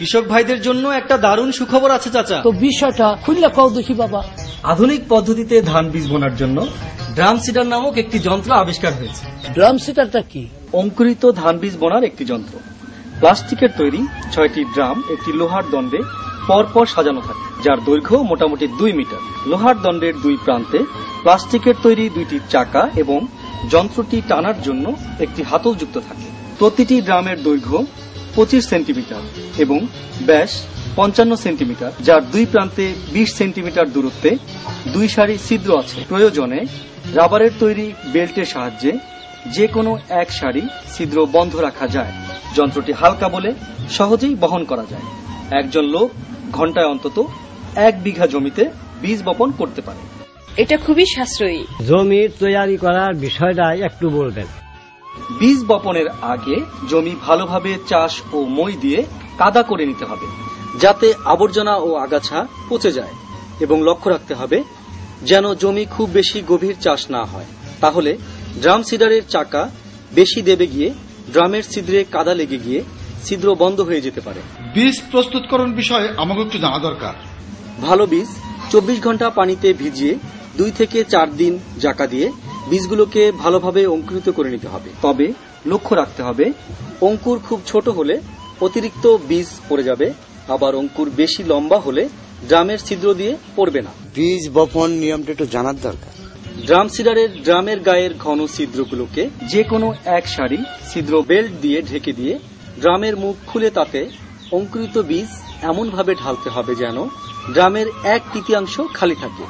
কৃষক ভাইদের জন্য একটা দারুণ সুখবর আছে চাচা। তো বিষয়টা খুললে কও দেখি বাবা। আধুনিক পদ্ধতিতে ধান বীজ বোনার জন্য ড্রাম সিডার নামক একটি যন্ত্র আবিষ্কার হয়েছে। ড্রাম সিটারটা কি? অঙ্কুরিত ধান বীজ বোনার একটি যন্ত্র। প্লাস্টিকের তৈরি ছয়টি ড্রাম একটি লোহার দণ্ডে পরপর সাজানো থাকে যার দৈর্ঘ্য মোটামুটি দুই মিটার। লোহার দণ্ডের দুই প্রান্তে প্লাস্টিকের তৈরি দুইটি চাকা এবং যন্ত্রটি টানার জন্য একটি হাতল যুক্ত থাকে। প্রতিটি ড্রামের দৈর্ঘ্য পঁচিশ সেন্টিমিটার এবং ব্যাস পঞ্চান্ন সেন্টিমিটার যার দুই প্রান্তে বিশ সেন্টিমিটার দূরত্বে দুই সারি ছিদ্র আছে। প্রয়োজনে রাবারের তৈরি বেল্টের সাহায্যে যে কোনো এক সারি ছিদ্র বন্ধ রাখা যায়। যন্ত্রটি হালকা বলে সহজেই বহন করা যায়। একজন লোক ঘন্টায় অন্তত এক বিঘা জমিতে বীজ বপন করতে পারে। এটা খুবই সাশ্রয়ী। জমি তৈরি করার বিষয়টা একটু বলবেন। বীজ বপনের আগে জমি ভালোভাবে চাষ ও মই দিয়ে কাদা করে নিতে হবে যাতে আবর্জনা ও আগাছা পচে যায় এবং লক্ষ্য রাখতে হবে যেন জমি খুব বেশি গভীর চাষ না হয়। তাহলে ড্রাম সিডারের চাকা বেশি দেবে গিয়ে ড্রামের ছিদ্রে কাদা লেগে গিয়ে ছিদ্র বন্ধ হয়ে যেতে পারে। বীজ প্রস্তুতকরণ বিষয়ে আমাকে একটু জানা দরকার। ভালো বীজ চব্বিশ ঘণ্টা পানিতে ভিজিয়ে দুই থেকে চার দিন জাকা দিয়ে বীজগুলোকে ভালোভাবে অঙ্কুরিত করে নিতে হবে। তবে লক্ষ্য রাখতে হবে অঙ্কুর খুব ছোট হলে অতিরিক্ত বীজ পড়ে যাবে আবার অঙ্কুর বেশি লম্বা হলে ড্রামের ছিদ্র দিয়ে পড়বে না। বীজ বপন নিয়মটা একটু জানার দরকার। ড্রাম সিডারের ড্রামের গায়ের ঘন ছিদ্রগুলোকে যে কোনো এক সারি ছিদ্র বেল্ট দিয়ে ঢেকে দিয়ে ড্রামের মুখ খুলে তাতে অঙ্কুরিত বীজ এমনভাবে ঢালতে হবে যেন ড্রামের এক তৃতীয়াংশ খালি থাকে।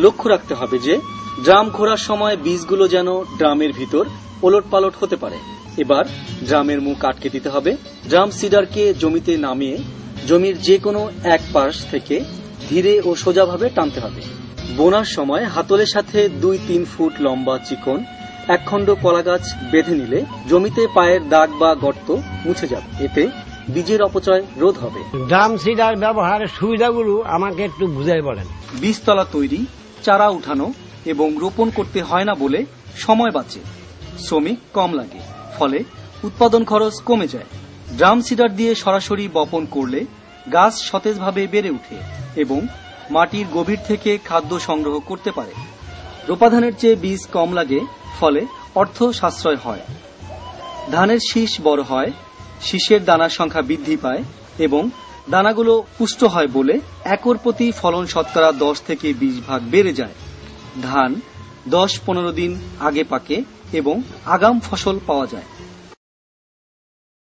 লক্ষ্য রাখতে হবে যে ড্রাম ঘোরার সময় বীজগুলো যেন ড্রামের ভিতর ওলট পালট হতে পারে। এবার ড্রামের মুখ আটকে দিতে হবে। ড্রাম সিডারকে জমিতে নামিয়ে জমির যে কোনো এক পাশ থেকে ধীরে ও সোজাভাবে টানতে হবে। বোনার সময় হাতলের সাথে দুই তিন ফুট লম্বা চিকন একখণ্ড কলা গাছ বেঁধে নিলে জমিতে পায়ের দাগ বা গর্ত মুছে যাবে। এতে বীজের অপচয় রোধ হবে। ড্রাম সিডার ব্যবহারের সুবিধাগুলো আমাকে একটু বুঝাই বলেন। বীজতলা তৈরি চারা উঠানো এবং রোপণ করতে হয় না বলে সময় বাঁচে। শ্রমিক কম লাগে, ফলে উৎপাদন খরচ কমে যায়। ড্রাম সিডার দিয়ে সরাসরি বপন করলে গাছ সতেজভাবে বেড়ে ওঠে এবং মাটির গভীর থেকে খাদ্য সংগ্রহ করতে পারে। রোপাধানের চেয়ে বীজ কম লাগে, ফলে অর্থ সাশ্রয় হয়। ধানের শীষ বড় হয়, শীষের দানার সংখ্যা বৃদ্ধি পায় এবং দানাগুলো পুষ্ট হয় বলে একর প্রতি ফলন শতকরা দশ থেকে বিশ ভাগ বেড়ে যায়। ধান দশ পনেরো দিন আগে পাকে এবং আগাম ফসল পাওয়া যায়।